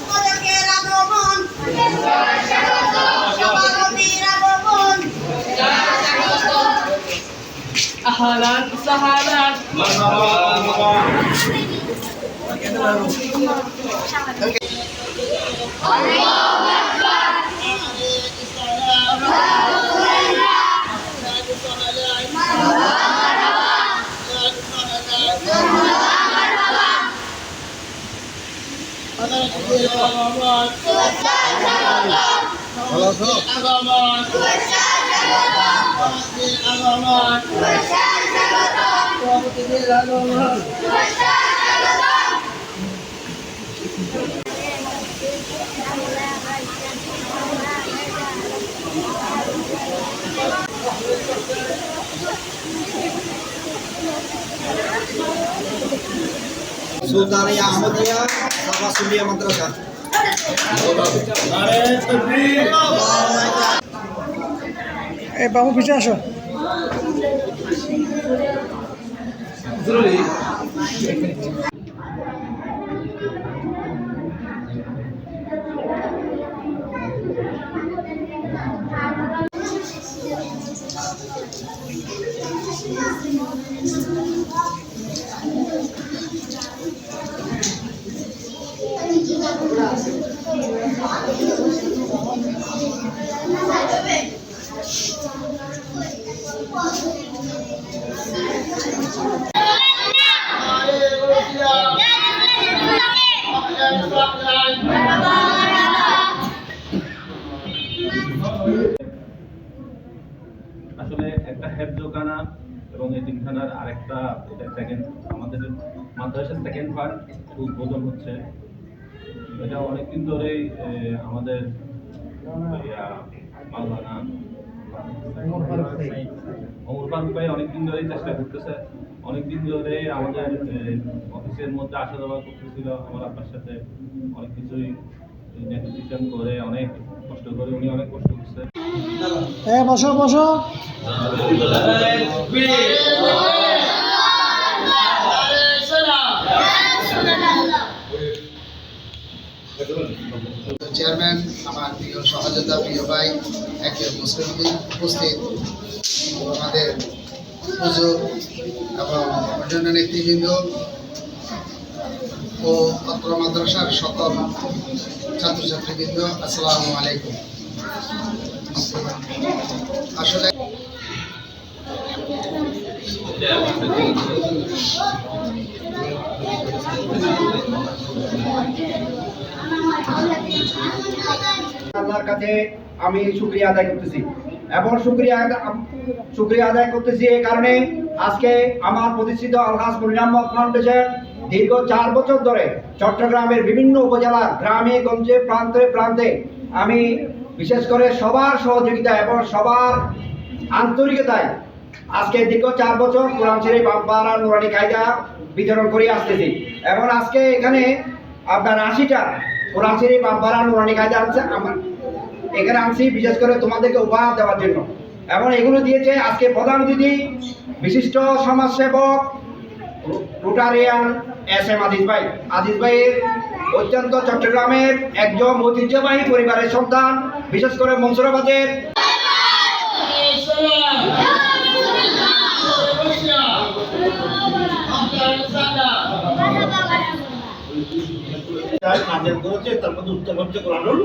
উপদেশের আগমন সভাপতির আগমন Saudara yang Sama Bapak Sulia Madrasah. এ বাবু পিছিয়ে আসো। আসলে একটা হেফজোখানা এবং এতিমখানার আরেকটা এটা সেকেন্ড আমাদের মাদ্রাসার সেকেন্ড পার্ট উদ্বোধন হচ্ছে। এটা অনেকদিন ধরেই আমাদের মাওলানা অমর ফারুক ভাই। অনেকদিন ধরেই চেষ্টা করতেছে। অনেকদিন ধরে আমাদের অফিসের মধ্যে আসা যাওয়া করতেছিল। আমার আপনার সাথে অনেক কিছুই নেগোসিয়েশন করে অনেক কষ্ট করে উনি অনেক কষ্ট করছে। হ্যাঁ বসো বসো। চেয়ারম্যান, আমার প্রিয় সহযোদ্ধা প্রিয় ভাই, একজন মুসলিম উপস্থিত, আমাদের পুজো এবং অন্যান্য নেতৃবৃন্দ ও অত্র মাদ্রাসার সকল ছাত্রছাত্রীবৃন্দ, আসসালামু আলাইকুম। আসলে আল্লাহর কাছে আমি শুক্রিয়া আদায় করতেছি। এবং শুক্রিয়া শুক্রিয়া আদায় করতেছি এই কারণে আজকে আমার প্রতিষ্ঠিত আলহাস মনিরাম্মদ ফাউন্ডেশন দীর্ঘ চার বছর ধরে চট্টগ্রামের বিভিন্ন উপজেলা, গ্রামে, গঞ্জে, প্রান্তে প্রান্তে আমি বিশেষ করে সবার সহযোগিতা এবং সবার আন্তরিকতায় আজকে দীর্ঘ চার বছর কোরআন শরীফ, আব্বারা নুরানি কায়দা বিতরণ করে আসতেছি। এবং আজকে এখানে আপনার আশিটা কোরআন শরীফ আব্বারা নুরানি কায়দা আনছে আমার। এখানে আনছি বিশেষ করে তোমাদেরকে উপহার দেওয়ার জন্য। এবং এগুলো দিয়েছে আজকে প্রধান অতিথি, বিশিষ্ট সমাজসেবক, রোটারিয়ান এস এম আজিজ ভাই। আজিজ ভাইয়ের অত্যন্ত চট্টগ্রামের একজন ঐতিহ্যবাহী পরিবারের সন্তান, বিশেষ করে মনসুরাবাদের তার মধ্যে উত্তম হচ্ছে কোরআনুল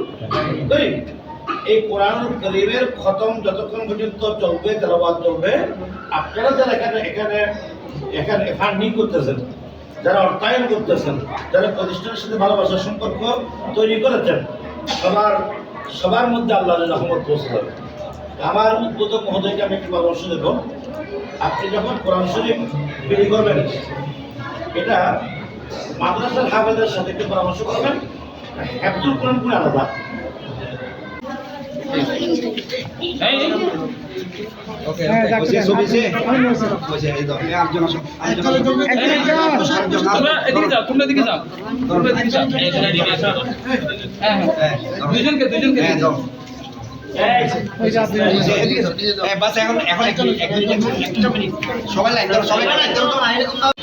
এই কোরআনুল করিমের খতম যতক্ষণ পর্যন্ত চলবে তেলাবাদ চলবে, আপনারা যারা এখানে এখানে এখানে ফান্ডিং করতেছেন, যারা অর্থায়ন করতেছেন, যারা প্রতিষ্ঠানের সাথে ভালোবাসার সম্পর্ক তৈরি করেছেন, সবার সবার মধ্যে আল্লাহ রহমত পৌঁছে আমার উদ্বোধক মহোদয়কে আমি একটু পরামর্শ দেবো। আপনি যখন কোরআন শরীফ বিলি করবেন, এটা মাদ্রাসার হাফেজের সাথে একটু পরামর্শ করবেন। একটু কোরআন কোন আলাদা? হ্যাঁ। একজন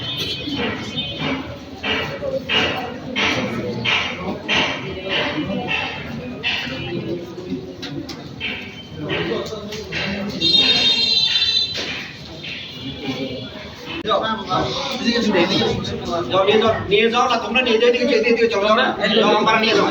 যাও নিয়ে যাও নিয়ে যাও না তোমরা নিয়ে যাও এদিকে এদিকে চলো যাও না আমরা নিয়ে যাও।